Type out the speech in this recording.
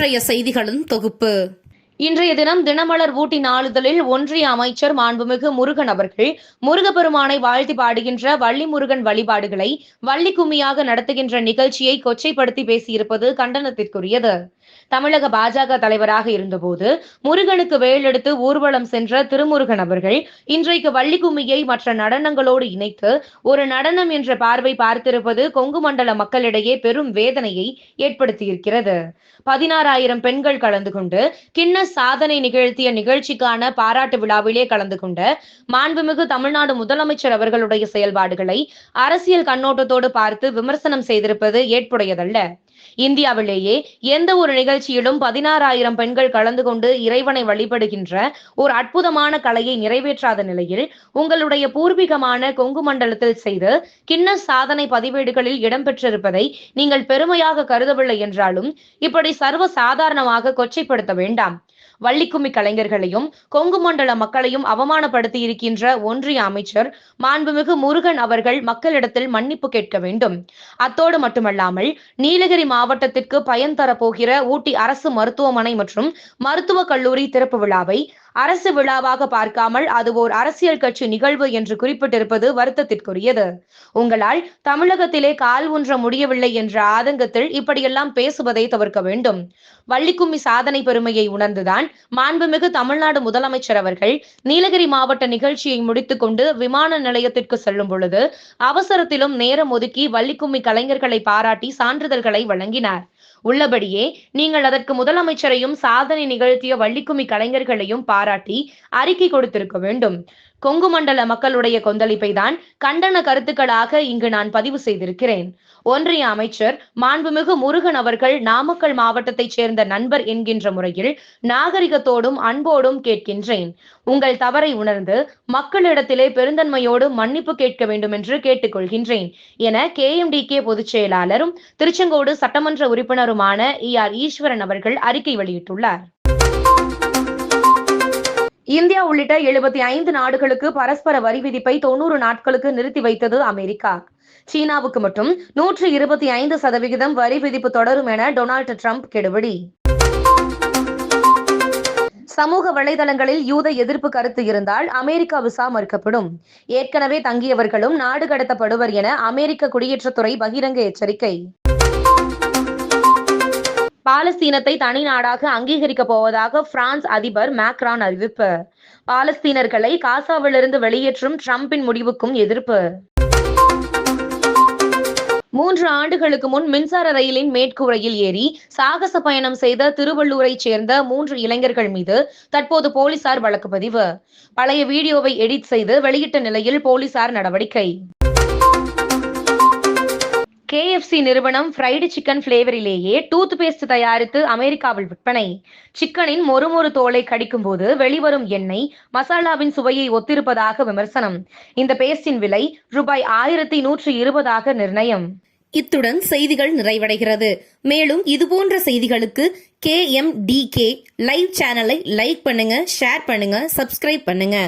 இன்றைய செய்திகளின் தொகுப்பு. இன்றைய தினம் தினமலர் ஊட்டி நாளிதழில் ஒன்றிய அமைச்சர் மாண்புமிகு முருகன் அவர்கள் முருகப்பெருமானை வாழ்த்தி பாடுகின்ற வள்ளி முருகன் வழிபாடுகளை வள்ளி கும்மியாக நடத்துகின்ற நிகழ்ச்சியை கொச்சைப்படுத்தி பேசியிருப்பது கண்டனத்திற்குரியது. தமிழக பாஜக தலைவராக இருந்தபோது முருகனுக்கு வேலெடுத்து ஊர்வலம் சென்ற திருமுருகன் அவர்கள் இன்றைக்கு வள்ளிக்கும்மியை மற்ற நடனங்களோடு இணைத்து ஒரு நடனம் என்ற பார்வை பார்த்திருப்பது கொங்கு மண்டல மக்களிடையே பெரும் வேதனையை ஏற்படுத்தியிருக்கிறது. பதினாறாயிரம் பெண்கள் கலந்து கொண்டு கிண்ண சாதனை நிகழ்த்திய நிகழ்ச்சிக்கான பாராட்டு விழாவிலே கலந்து கொண்ட மாண்புமிகு தமிழ்நாடு முதலமைச்சர் அவர்களுடைய செயல்பாடுகளை அரசியல் கண்ணோட்டத்தோடு பார்த்து விமர்சனம் செய்திருப்பது ஏற்புடையதல்ல. இந்தியாவிலேயே எந்த ஒரு நிகழ்ச்சியிலும் பதினாறாயிரம் பெண்கள் கலந்து கொண்டு இறைவனை வழிபடுகின்ற ஒரு அற்புதமான கலையை நிறைவேற்றாத நிலையில் உங்களுடைய பூர்வீகமான கொங்கு மண்டலத்தில் செய்து கிண்ண சாதனை பதிவேடுகளில் இடம்பெற்றிருப்பதை நீங்கள் பெருமையாக கருதவில்லை என்றாலும் இப்படி சர்வ சாதாரணமாக கொச்சைப்படுத்த வேண்டாம். வள்ளிக்கும்மி கலைஞர்களையும் கொங்கு மண்டல மக்களையும் அவமானப்படுத்தி இருக்கின்ற ஒன்றிய அமைச்சர் மாண்புமிகு முருகன் அவர்கள் மக்களிடத்தில் மன்னிப்பு கேட்க வேண்டும். அத்தோடு மட்டுமல்லாமல் நீலகிரி மாவட்டத்திற்கு பயன் தரப்போகிற ஊட்டி அரசு மருத்துவமனை மற்றும் மருத்துவக் கல்லூரி திறப்பு விழாவை அரசு விழாவாக பார்க்காமல் அது ஓர் அரசியல் கட்சி நிகழ்வு என்று குறிப்பிட்டிருப்பது வருத்தத்திற்குரியது. உங்களால் தமிழகத்திலே கால் ஊன்ற முடியவில்லை என்ற ஆதங்கத்தில் இப்படியெல்லாம் பேசுவதை தவிர்க்க வேண்டும். வள்ளிக்கும்மி சாதனை பெருமையை உணர்ந்துதான் மாண்புமிகு தமிழ்நாடு முதலமைச்சர் அவர்கள் நீலகிரி மாவட்ட நிகழ்ச்சியை முடித்துக் கொண்டு விமான நிலையத்திற்கு செல்லும் பொழுது அவசரத்திலும் நேரம் ஒதுக்கி வள்ளிக்கும்மி கலைஞர்களை பாராட்டி சான்றிதழ்களை வழங்கினார். உள்ளபடியே நீங்கள் அதற்கு முதலமைச்சரையும் சாதனை நிகழ்த்திய வள்ளிக்குமி கலைஞர்களையும் பாராட்டி அறிக்கை கொடுத்திருக்க வேண்டும். கொங்கு மண்டல மக்களுடைய கொந்தளிப்பை தான் கண்டன கருத்துக்களாக இங்கு நான் பதிவு செய்திருக்கிறேன். ஒன்றிய அமைச்சர் மாண்புமிகு முருகன் அவர்கள் நாமக்கல் மாவட்டத்தைச் சேர்ந்த நண்பர் என்கின்ற முறையில் நாகரிகத்தோடும் அன்போடும் கேட்கின்றேன். உங்கள் தவறை உணர்ந்து மக்களிடத்திலே பெருந்தன்மையோடு மன்னிப்பு கேட்க வேண்டும் என்று கேட்டுக்கொள்கின்றேன். என கே எம் டி கே பொதுச் செயலாளரும் திருச்செங்கோடு சட்டமன்ற உறுப்பினருமான இ ஆர் ஈஸ்வரன் அவர்கள் அறிக்கை வெளியிட்டுள்ளார். இந்தியா உள்ளிட்ட எழுபத்தி ஐந்து நாடுகளுக்கு பரஸ்பர வரி விதிப்பை தொண்ணூறு நாட்களுக்கு நிறுத்தி வைத்தது அமெரிக்கா. சீனாவுக்கு மட்டும் நூற்று இருபத்தி ஐந்து சதவிகிதம் வரி விதிப்பு தொடரும் என டொனால்டு ட்ரம்ப் கெடுபிடி. சமூக வலைதளங்களில் யூத எதிர்ப்பு கருத்து இருந்தால் அமெரிக்கா விசா மறுக்கப்படும். ஏற்கனவே தங்கியவர்களும் நாடு கடத்தப்படுவர் என அமெரிக்க குடியேற்றத்துறை பகிரங்க எச்சரிக்கை. பாலஸ்தீனத்தை தனி நாடாக அங்கீகரிக்கப் போவதாக பிரான்ஸ் அதிபர் மேக்ரான் அறிவிப்பு. பாலஸ்தீனர்களை காசாவிலிருந்து வெளியேற்றும் ட்ரம்பின் முடிவுக்கும் எதிர்ப்பு. மூன்று ஆண்டுகளுக்கு முன் மின்சார ரயிலின் மேற்கூரையில் ஏறி சாகச பயணம் செய்த திருவள்ளூரைச் சேர்ந்த மூன்று இளைஞர்கள் மீது தற்போது போலீசார் வழக்கு பதிவு பழைய வீடியோவை எடிட் செய்து வெளியிட்ட நிலையில் போலீசார் நடவடிக்கை. கேஎஃப்சி நிறுவனம் ஃப்ரைடு சிக்கன் ஃப்ளேவரிலேயே டூத் பேஸ்ட் தயாரித்து அமெரிக்காவில் விற்பனை. சிக்கனின் மொறுமொறு தோலை கடிக்கும் போது வெளிவரும் எண்ணெய் மசாலாவின் சுவையை ஒத்திருப்பதாக விமர்சனம். இந்த பேஸ்டின் விலை ரூபாய் ஆயிரத்தி நூற்றி இருபதாக நிர்ணயம். இத்துடன் செய்திகள் நிறைவடைகிறது. மேலும் இதுபோன்ற செய்திகளுக்கு K M D K live சேனலை லைக் பண்ணுங்க ஷேர் பண்ணுங்க சப்ஸ்கிரைப் பண்ணுங்க.